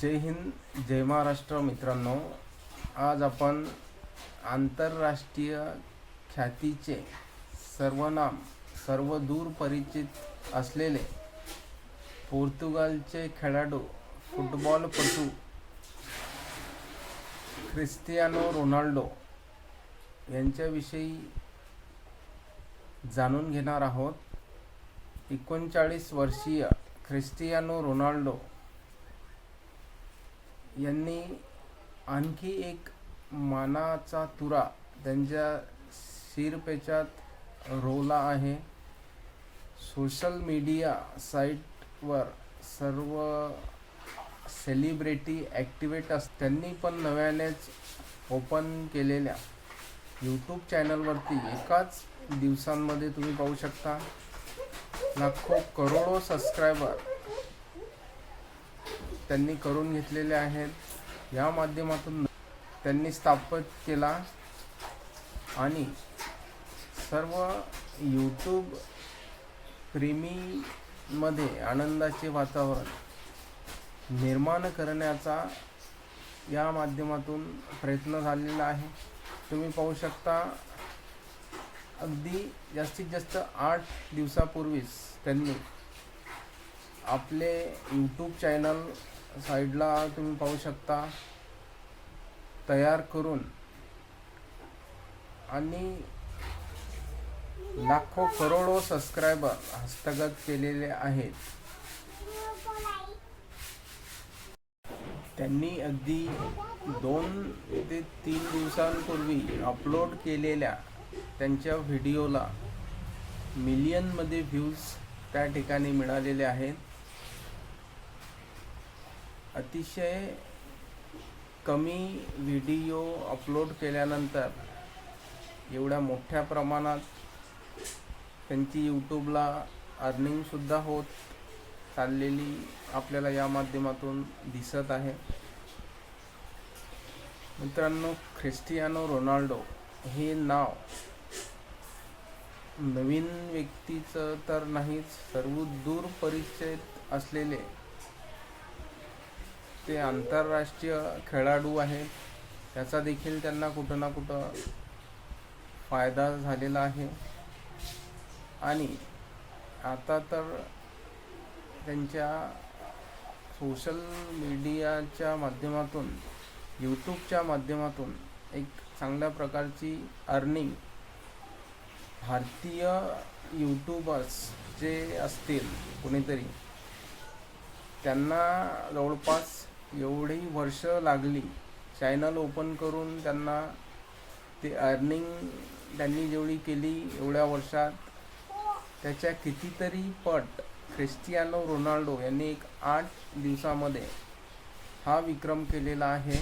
जय हिंद जय महाराष्ट्र मित्रांनो. आज आपण आंतरराष्ट्रीय ख्यातीचे सर्वनाम सर्व दूर परिचित असलेले पोर्तुगालचे खेळाडू फुटबॉलपटू क्रिस्टियानो रोनाल्डो यांच्याविषयी जाणून घेणार आहोत. एकोणचाळीस वर्षीय क्रिस्टियानो रोनाल्डो यांनी आणखी एक मानाचा तुरा त्यांच्या शिरपेचात रोवला आहे. सोशल मीडिया साईटवर सर्व सेलिब्रिटी ॲक्टिवेट अस त्यांनी पण नव्यानेच ओपन केलेल्या यूट्यूब चॅनलवरती एकाच दिवसांमध्ये तुम्ही पाहू शकता. लाखो करोडो सबस्क्रायबर त्यांनी करून घेतलेले आहेत. या माध्यमातून त्यांनी स्थापित केला आणि सर्व यूट्यूब प्रेमीमध्ये आनंदाचे वातावरण निर्माण करण्याचा या माध्यमातून प्रयत्न झालेला आहे. तुम्ही पाहू शकता अगदी जास्तीत जास्त आठ दिवसापूर्वीच त्यांनी आपले यूट्यूब चॅनल साईडला तुम्ही पाहू शकता. तयार करून आणि लाखो करोडो सबस्क्रायबर हस्तगत केलेले आहेत. त्यांनी अगदी दोन ते तीन दिवसांपूर्वी अपलोड केलेल्या त्यांच्या व्हिडिओला मिलियनमध्ये व्ह्यूज त्या ठिकाणी मिळालेले आहेत. अतिशय कमी व्हिडिओ अपलोड केल्यानंतर एवढ्या मोठ्या प्रमाणात त्यांची यूट्यूबला अर्निंगसुद्धा होत चाललेली आपल्याला या माध्यमातून दिसत आहे. मित्रांनो ख्रिस्टियानो रोनाल्डो हे नाव नवीन व्यक्तीचं तर नाहीच सर्व दूर परिचित असलेले ते आंतरराष्ट्रीय खेळाडू आहेत. त्याचा देखील त्यांना कुठं ना कुठं फायदा झालेला आहे. आणि आता तर त्यांच्या सोशल मीडियाच्या माध्यमातून यूट्यूबच्या माध्यमातून एक चांगल्या प्रकारची अर्निंग भारतीय यूट्यूबर्स जे असतील कोणीतरी त्यांना जवळपास एवढी वर्ष लागली. चॅनल ओपन करून त्यांना ते अर्निंग त्यांनी जेवढी केली एवढ्या वर्षात त्याच्या कितीतरी पट क्रिस्टियानो रोनाल्डो यांनी एक आठ दिवसामध्ये हा विक्रम केलेला आहे.